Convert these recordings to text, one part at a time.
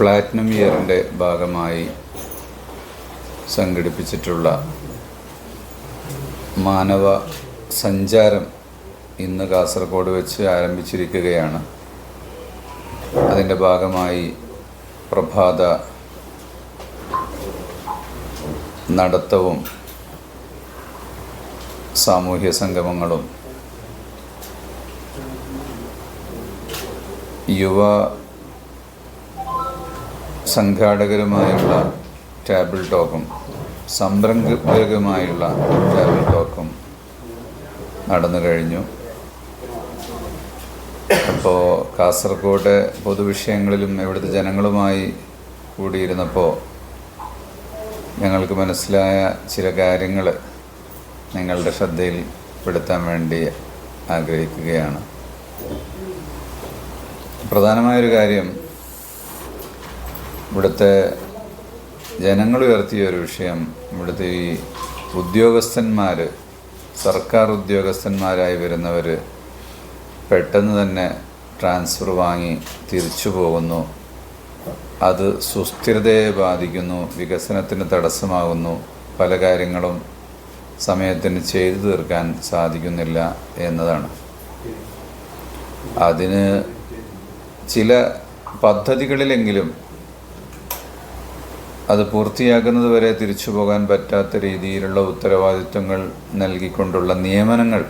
Platinum ഇയറിന്റെ ഭാഗമായി സംഘടിപ്പിച്ചിട്ടുള്ള മാനവ സഞ്ചാരം ഇന്ന് കാസർഗോഡ് വെച്ച് ആരംഭിച്ചിരിക്കുകയാണ്. അതിന്റെ ഭാഗമായി പ്രഭാത നടത്തവും സാമൂഹ്യ സംഗമങ്ങളും യുവ സംഘാടകരുമായുള്ള ടേബിൾ ടോക്കും സംരംഭകരുമായുള്ള ടേബിൾ ടോക്കും നടന്നു കഴിഞ്ഞു. അപ്പോൾ കാസർഗോഡ് പൊതുവിഷയങ്ങളിലും ഇവിടുത്തെ ജനങ്ങളുമായി കൂടിയിരുന്നപ്പോൾ ഞങ്ങൾക്ക് മനസ്സിലായ ചില കാര്യങ്ങൾ നിങ്ങളുടെ ശ്രദ്ധയിൽ പെടുത്താൻ വേണ്ടി ആഗ്രഹിക്കുകയാണ്. പ്രധാനമായൊരു കാര്യം ഇവിടുത്തെ ജനങ്ങൾ ഉയർത്തിയ ഒരു വിഷയം ഇവിടുത്തെ ഈ ഉദ്യോഗസ്ഥന്മാർ സർക്കാർ ഉദ്യോഗസ്ഥന്മാരായി വരുന്നവർ പെട്ടെന്ന് തന്നെ ട്രാൻസ്ഫർ വാങ്ങി തിരിച്ചു പോകുന്നു. അത് സുസ്ഥിരതയെ ബാധിക്കുന്നു വികസനത്തിന് തടസ്സമാകുന്നു പല കാര്യങ്ങളും സമയത്തിന് ചെയ്തു തീർക്കാൻ സാധിക്കുന്നില്ല എന്നതാണ്. അതിന് ചില പദ്ധതികളിലെങ്കിലും അത് പൂർത്തിയാക്കുന്നത് വരെ തിരിച്ചു പോകാൻ പറ്റാത്ത രീതിയിലുള്ള ഉത്തരവാദിത്വങ്ങൾ നൽകിക്കൊണ്ടുള്ള നിയമനങ്ങൾ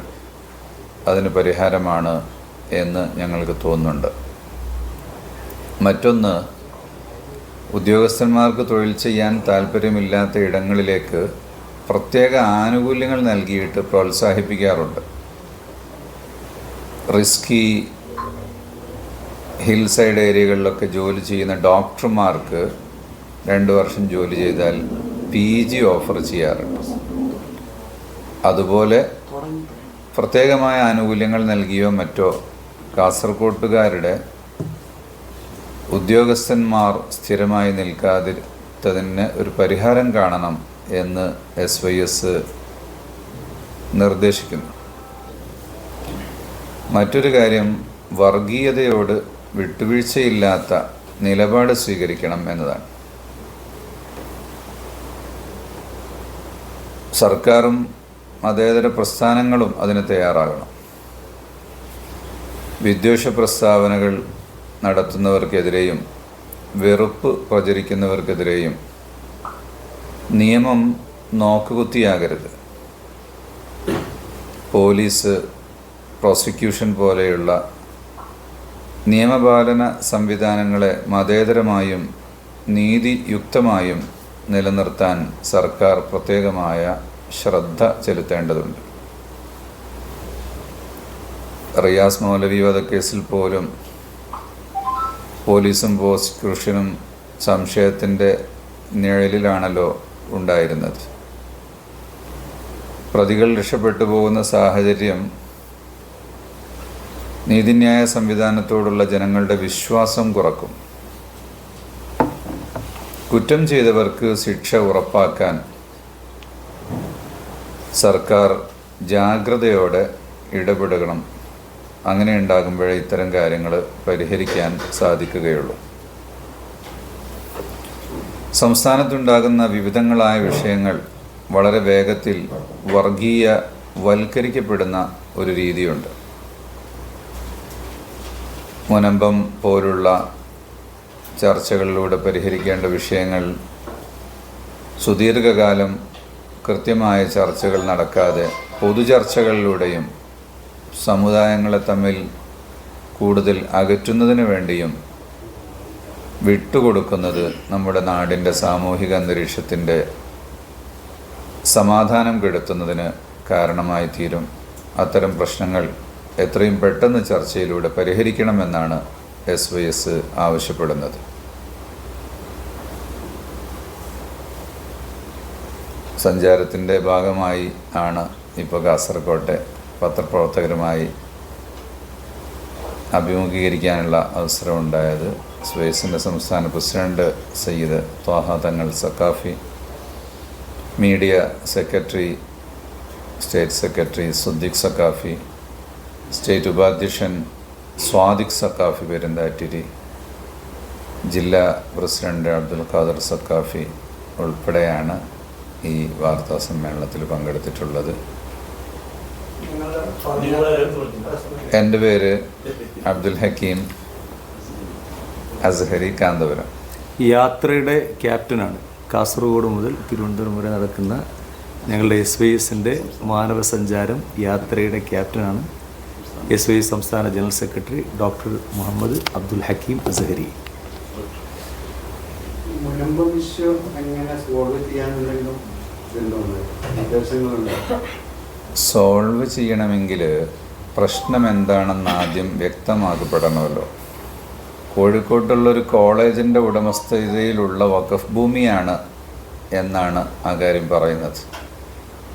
അതിന് പരിഹാരമാണ് എന്ന് ഞങ്ങൾക്ക് തോന്നുന്നുണ്ട്. മറ്റൊന്ന് ഉദ്യോഗസ്ഥന്മാർക്ക് തൊഴിൽ ചെയ്യാൻ താല്പര്യമില്ലാത്ത ഇടങ്ങളിലേക്ക് പ്രത്യേക ആനുകൂല്യങ്ങൾ നൽകിയിട്ട് പ്രോത്സാഹിപ്പിക്കാറുണ്ട്. റിസ്കി ഹിൽ സൈഡ് ഏരിയകളിലൊക്കെ ജോലി ചെയ്യുന്ന ഡോക്ടർമാർക്ക് രണ്ട് വർഷം ജോലി ചെയ്താൽ പി ജി ഓഫർ ചെയ്യാറുണ്ട്. അതുപോലെ പ്രത്യേകമായ ആനുകൂല്യങ്ങൾ നൽകിയോ മറ്റോ കാസർകോട്ടുകാരുടെ ഉദ്യോഗസ്ഥന്മാർ സ്ഥിരമായി നിൽക്കാതിരുത്തതിന് ഒരു പരിഹാരം കാണണം എന്ന് എസ് വൈ എസ് നിർദ്ദേശിക്കുന്നു. മറ്റൊരു കാര്യം വർഗീയതയോട് വിട്ടുവീഴ്ചയില്ലാത്ത നിലപാട് സ്വീകരിക്കണം എന്നതാണ്. സർക്കാരും മതേതര പ്രസ്ഥാനങ്ങളും അതിന് തയ്യാറാകണം. വിദ്വേഷ പ്രസ്താവനകൾ നടത്തുന്നവർക്കെതിരെയും വെറുപ്പ് പ്രചരിക്കുന്നവർക്കെതിരെയും നിയമം നോക്കുകുത്തിയാകരുത്. പോലീസ് പ്രോസിക്യൂഷൻ പോലെയുള്ള നിയമപാലന സംവിധാനങ്ങളെ മതേതരമായും നീതിയുക്തമായും നിലനിർത്താൻ സർക്കാർ പ്രത്യേകമായ ശ്രദ്ധ ചെലുത്തേണ്ടതുണ്ട്. റിയാസ് മൗലവി വധക്കേസിൽ പോലും പോലീസും പ്രോസിക്യൂഷനും സംശയത്തിന്റെ നിഴലിലാണല്ലോ ഉണ്ടായിരുന്നത്. പ്രതികൾ രക്ഷപ്പെട്ടു പോകുന്ന സാഹചര്യം നീതിന്യായ സംവിധാനത്തോടുള്ള ജനങ്ങളുടെ വിശ്വാസം കുറക്കും. കുറ്റം ചെയ്തവർക്ക് ശിക്ഷ ഉറപ്പാക്കാൻ സർക്കാർ ജാഗ്രതയോടെ ഇടപെടണം. അങ്ങനെ ഉണ്ടാകുമ്പോഴേ ഇത്തരം കാര്യങ്ങൾ പരിഹരിക്കാൻ സാധിക്കുകയുള്ളൂ. സംസ്ഥാനത്തുണ്ടാകുന്ന വിവിധങ്ങളായ വിഷയങ്ങൾ വളരെ വേഗത്തിൽ വർഗീയ വൽക്കരിക്കപ്പെടുന്ന ഒരു രീതിയുണ്ട്. മുനമ്പം പോലുള്ള ചർച്ചകളിലൂടെ പരിഹരിക്കേണ്ട വിഷയങ്ങൾ സുദീർഘകാലം കൃത്യമായ ചർച്ചകൾ നടക്കാതെ പൊതുചർച്ചകളിലൂടെയും സമുദായങ്ങളെ തമ്മിൽ കൂടുതൽ അകറ്റുന്നതിന് വേണ്ടിയും വിട്ടുകൊടുക്കുന്നത് നമ്മുടെ നാടിന്റെ സാമൂഹിക അന്തരീക്ഷത്തിന്റെ സമാധാനം കെടുത്തുന്നതിന് കാരണമായി തീരും. അത്തരം പ്രശ്നങ്ങൾ എത്രയും പെട്ടെന്ന് ചർച്ചയിലൂടെ പരിഹരിക്കണമെന്നാണ് എസ് വൈ എസ് ആവശ്യപ്പെടുന്നത്. സഞ്ചാരത്തിന്റെ ഭാഗമായി ആണ് ഇപ്പോൾ കാസർകോട്ടെ പത്രപ്രവർത്തകരുമായി അഭിമുഖീകരിക്കാനുള്ള അവസരമുണ്ടായത് സ്വേസിന്റെ സംസ്ഥാന president Sayyid Thwaha Thangal Saqafi media secretary state secretary Siddiq Saqafi state ഉപാധ്യക്ഷൻ സ്വാദിഖ് സക്കാഫി പെരുന്താറ്റിരി ജില്ലാ പ്രസിഡന്റ് അബ്ദുൽ ഖാദർ സക്കാഫി ഉൾപ്പെടെയാണ് ഈ വാർത്താ സമ്മേളനത്തിൽ പങ്കെടുത്തിട്ടുള്ളത്. എന്റെ പേര് അബ്ദുൽ ഹക്കീം അസ്ഹരി കാന്തപുരം. യാത്രയുടെ ക്യാപ്റ്റനാണ്. കാസർഗോഡ് മുതൽ തിരുവനന്തപുരം വരെ നടക്കുന്ന ഞങ്ങളുടെ എസ് വൈ എസിന്റെ മാനവസഞ്ചാരം യാത്രയുടെ ക്യാപ്റ്റനാണ് എസ് വൈ സംസ്ഥാന general secretary doctor Muhammad Abdul Hakeem Azhari. Solve ചെയ്യണമെങ്കിൽ പ്രശ്നം എന്താണെന്ന് ആദ്യം വ്യക്തമാക്കപ്പെടണമല്ലോ. കോഴിക്കോട്ടുള്ളൊരു കോളേജിന്റെ ഉടമസ്ഥതയിലുള്ള വഖഫ് ഭൂമിയാണ് എന്നാണ് ആ കാര്യം പറയുന്നത്.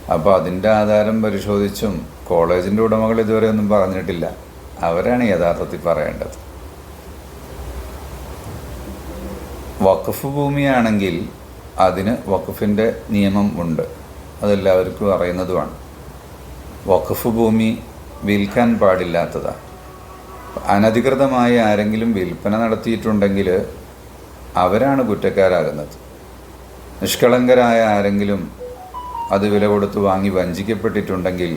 അപ്പോൾ അതിന്റെ ആധാരം പരിശോധിച്ചും കോളേജിന്റെ ഉടമകൾ ഇതുവരെ ഒന്നും പറഞ്ഞിട്ടില്ല. അവരാണ് യഥാർത്ഥത്തിൽ പറയേണ്ടത്. വഖഫ് ഭൂമിയാണെങ്കിൽ അതിന് വഖഫിന്റെ നിയമം ഉണ്ട്. അതെല്ലാവർക്കും അറിയുന്നതുമാണ്. വഖഫ് ഭൂമി വിൽക്കാൻ പാടില്ലാത്തതാണ് അനധികൃതമായി ആരെങ്കിലും വിൽപ്പന നടത്തിയിട്ടുണ്ടെങ്കിൽ അവരാണ് കുറ്റക്കാരാകുന്നത്. നിഷ്കളങ്കരായ ആരെങ്കിലും അത് വില കൊടുത്ത് വാങ്ങി വഞ്ചിക്കപ്പെട്ടിട്ടുണ്ടെങ്കിൽ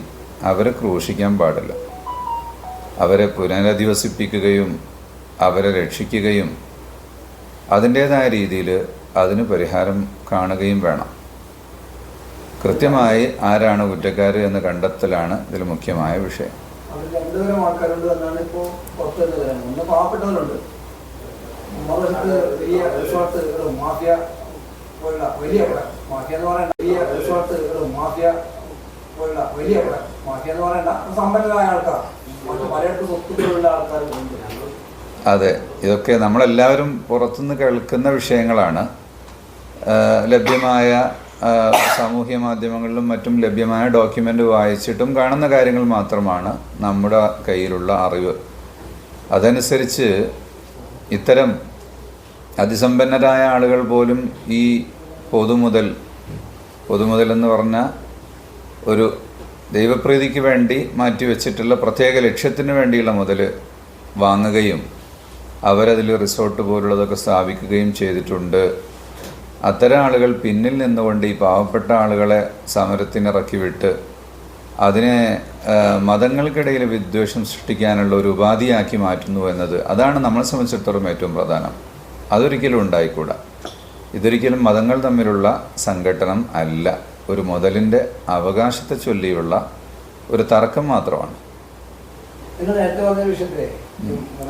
അവരെ ക്രൂശിക്കാൻ പാടില്ല. അവരെ പുനരധിവസിപ്പിക്കുകയും അവരെ രക്ഷിക്കുകയും അതിന്റേതായ രീതിയിൽ അതിന് പരിഹാരം കാണുകയും വേണം. കൃത്യമായി ആരാണ് കുറ്റക്കാർ എന്ന് കണ്ടെത്തലാണ് ഇതിൽ മുഖ്യമായ വിഷയം. അത് രണ്ടുതരം ആൾക്കാരുണ്ട് എന്നാണ് ഇപ്പോ പുറത്തു വരുന്നത് ഒന്ന് പാവപ്പെട്ടവരുണ്ട്. വലിയ മാഫിയ വലിയ മാഫിയ എന്ന് പറയേണ്ട. വലിയ റിസോർട്ടുകളും മാഫിയ പോലുള്ള വലിയ മാഫിയ എന്ന് പറയേണ്ട. സമ്പന്നരായ ആൾക്കാർ പലയിടത്ത് സ്വത്തുക്കളുള്ള ആൾക്കാരും അതെ. ഇതൊക്കെ നമ്മളെല്ലാവരും പുറത്തുനിന്ന് കേൾക്കുന്ന വിഷയങ്ങളാണ്. ലഭ്യമായ സാമൂഹ്യ മാധ്യമങ്ങളിലും മറ്റും ലഭ്യമായ ഡോക്യുമെന്റ് വായിച്ചിട്ടും കാണുന്ന കാര്യങ്ങൾ മാത്രമാണ് നമ്മുടെ കയ്യിലുള്ള അറിവ്. അതനുസരിച്ച് ഇത്തരം അതിസമ്പന്നരായ ആളുകൾ പോലും ഈ പൊതുമുതൽ പൊതുമുതൽ എന്ന് പറഞ്ഞാൽ ഒരു ദൈവപ്രീതിക്ക് വേണ്ടി മാറ്റിവെച്ചിട്ടുള്ള പ്രത്യേക ലക്ഷ്യത്തിന് വേണ്ടിയുള്ള മുതൽ വാങ്ങുകയും അവരതിൽ റിസോർട്ട് പോലുള്ളതൊക്കെ സ്ഥാപിക്കുകയും ചെയ്തിട്ടുണ്ട്. അത്തരം ആളുകൾ പിന്നിൽ നിന്നുകൊണ്ട് ഈ പാവപ്പെട്ട ആളുകളെ സമരത്തിനിറക്കി വിട്ട് അതിനെ മതങ്ങൾക്കിടയിൽ വിദ്വേഷം സൃഷ്ടിക്കാനുള്ള ഒരു ഉപാധിയാക്കി മാറ്റുന്നു എന്നത് അതാണ് നമ്മളെ സംബന്ധിച്ചിടത്തോളം ഏറ്റവും പ്രധാനം. അതൊരിക്കലും ഉണ്ടായിക്കൂടാ. ഇതൊരിക്കലും മതങ്ങൾ തമ്മിലുള്ള സംഘട്ടനം അല്ല. ഒരു മുതലിന്റെ അവകാശത്തെ ചൊല്ലിയുള്ള ഒരു തർക്കം മാത്രമാണ്. നിങ്ങൾ നേരത്തെ പറഞ്ഞ വിഷയത്തിലെ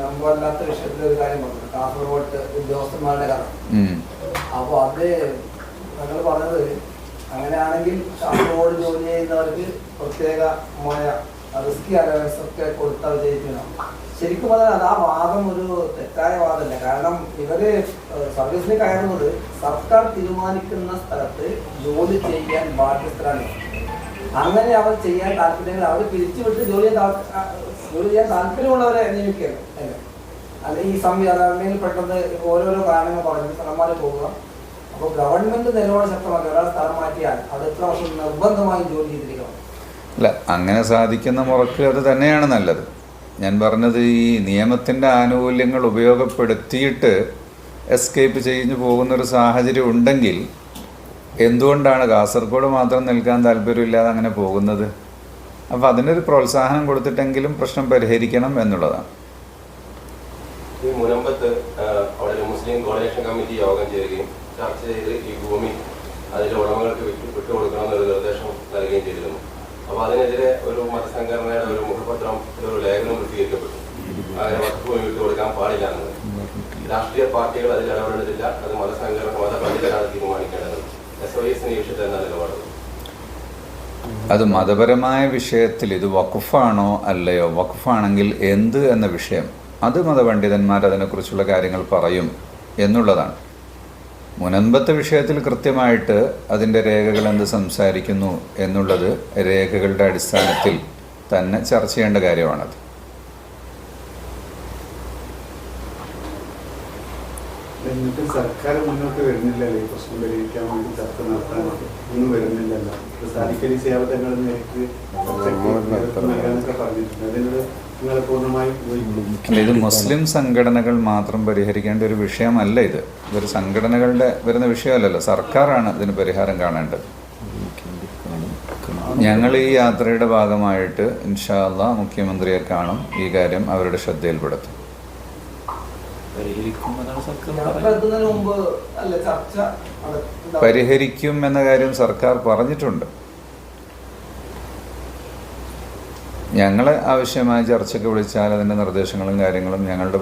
മുമ്പല്ലാത്ത വിഷയത്തിലെ ഒരു കാര്യം പറഞ്ഞു കാസർഗോഡ് ഉദ്യോഗസ്ഥന്മാരുടെ കഥ. ഉം. അപ്പോൾ അത് ഞങ്ങൾ പറഞ്ഞത് അങ്ങനെയാണെങ്കിൽ കാസർഗോഡ് ജോലി ചെയ്യുന്നവർക്ക് പ്രത്യേകമായ റിസ്കി അലവൻസ് ഒക്കെ കൊടുത്താൽ വിജയിക്കണം ശരിക്കും പറഞ്ഞാൽ ആ വാദം ഒരു തെറ്റായ വാദമല്ല. കാരണം ഇവർ സർവീസിന് കയറുന്നത് സർക്കാർ തീരുമാനിക്കുന്ന സ്ഥലത്ത് ജോലി ചെയ്യാൻ ബാധ്യസ്ഥരാണ്. അങ്ങനെ അവർ ചെയ്യാൻ താല്പര്യങ്ങൾ അവർ പിരിച്ചുവിട്ട് ജോലി ജോലി ചെയ്യാൻ താല്പര്യമുള്ളവരെ നിയമിക്കുന്നു അല്ലെ? ഈ സംവിധാനം അല്ലെങ്കിൽ പെട്ടെന്ന് ഓരോരോ കാരണങ്ങൾ പറഞ്ഞ് സ്ഥലം പോകുക അപ്പോൾ ഗവൺമെന്റ് നിലപാട് ശക്തമാക്കി ഒരാൾ സ്ഥലം മാറ്റിയാൽ എത്ര വർഷം നിർബന്ധമായും ജോലി ചെയ്തിരിക്കണം. അല്ല അങ്ങനെ സാധിക്കുന്ന മുറക്ക് അത് തന്നെയാണ് നല്ലത്. ഞാൻ പറഞ്ഞത് ഈ നിയമത്തിന്റെ ആനുകൂല്യങ്ങൾ ഉപയോഗപ്പെടുത്തിയിട്ട് എസ്കേപ്പ് ചെയ്ഞ്ഞു പോകുന്നൊരു സാഹചര്യം ഉണ്ടെങ്കിൽ എന്തുകൊണ്ടാണ് കാസർഗോഡ് മാത്രം നിൽക്കാൻ താല്പര്യമില്ലാതെ അങ്ങനെ പോകുന്നത്? അപ്പോൾ അതിനൊരു പ്രോത്സാഹനം കൊടുത്തിട്ടെങ്കിലും പ്രശ്നം പരിഹരിക്കണം എന്നുള്ളതാണ്. ഈ മുസ്ലിം കമ്മിറ്റി യോഗം ചേരുകയും ചർച്ച ചെയ്ത് ഈ ഭൂമി അതിന്റെ ഉടമകൾക്ക് വിട്ടു വിട്ടുകൊടുക്കണമെന്നൊരു നിർദ്ദേശം നൽകുകയും ചെയ്തിരുന്നു. അപ്പൊ അതിനെതിരെ ഒരു മതസംഘടനയുടെ ഒരു മുഖപത്രം ഒരു ലേഖനം പ്രസിദ്ധീകരിക്കപ്പെട്ടു അങ്ങനെ വസ്തുഭൂമി വിട്ടുകൊടുക്കാൻ പാടില്ല എന്നത് രാഷ്ട്രീയ പാർട്ടികൾ അതിൽ ഇടപെടുന്നില്ല. അത് മതസംഘടന മതപണ്ഡിതരാണ് തീരുമാനിക്കേണ്ടത്. എസ് ഒ എസിന് ഈ വിഷയത്തിൽ നിലപാട്? അത് മതപരമായ വിഷയത്തിൽ ഇത് വഖഫാണോ അല്ലയോ? വഖഫാണെങ്കിൽ എന്ത് എന്ന വിഷയം? അത് മതപണ്ഡിതന്മാർ അതിനെക്കുറിച്ചുള്ള കാര്യങ്ങൾ പറയും എന്നുള്ളതാണ്. മുനമ്പത്തെ വിഷയത്തിൽ കൃത്യമായിട്ട് അതിന്റെ രേഖകൾ എന്ത് സംസാരിക്കുന്നു എന്നുള്ളത് രേഖകളുടെ അടിസ്ഥാനത്തിൽ തന്നെ ചർച്ച ചെയ്യേണ്ട കാര്യമാണത്. എന്നിട്ട് സർക്കാർ മുന്നോട്ട് വരുന്നില്ലല്ലോ. ഈ പ്രശ്നം പരിഹരിക്കാൻ വേണ്ടി ചർച്ച നടത്താൻ ഒന്നും വരുന്നില്ലല്ലോ. നേരിട്ട് പറഞ്ഞിട്ടുണ്ട്. അതിനോട് അല്ല ഇത് മുസ്ലിം സംഘടനകൾ മാത്രം പരിഹരിക്കേണ്ട ഒരു വിഷയമല്ല ഇത്. ഇതൊരു സംഘടനകളുടെ വരുന്ന വിഷയമല്ലല്ലോ. സർക്കാരാണ് ഇതിന് പരിഹാരം കാണേണ്ടത്. ഞങ്ങൾ ഈ യാത്രയുടെ ഭാഗമായിട്ട് ഇൻഷാല്ല മുഖ്യമന്ത്രിയെ കാണും. ഈ കാര്യം അവരുടെ ശ്രദ്ധയിൽപ്പെടുത്തും. പരിഹരിക്കും എന്ന കാര്യം സർക്കാർ പറഞ്ഞിട്ടുണ്ട്. ഞങ്ങളെ ആവശ്യമായ ചർച്ചയ്ക്ക് വിളിച്ചാൽ അതിന്റെ നിർദ്ദേശങ്ങളും കാര്യങ്ങളും ഞങ്ങളുടെ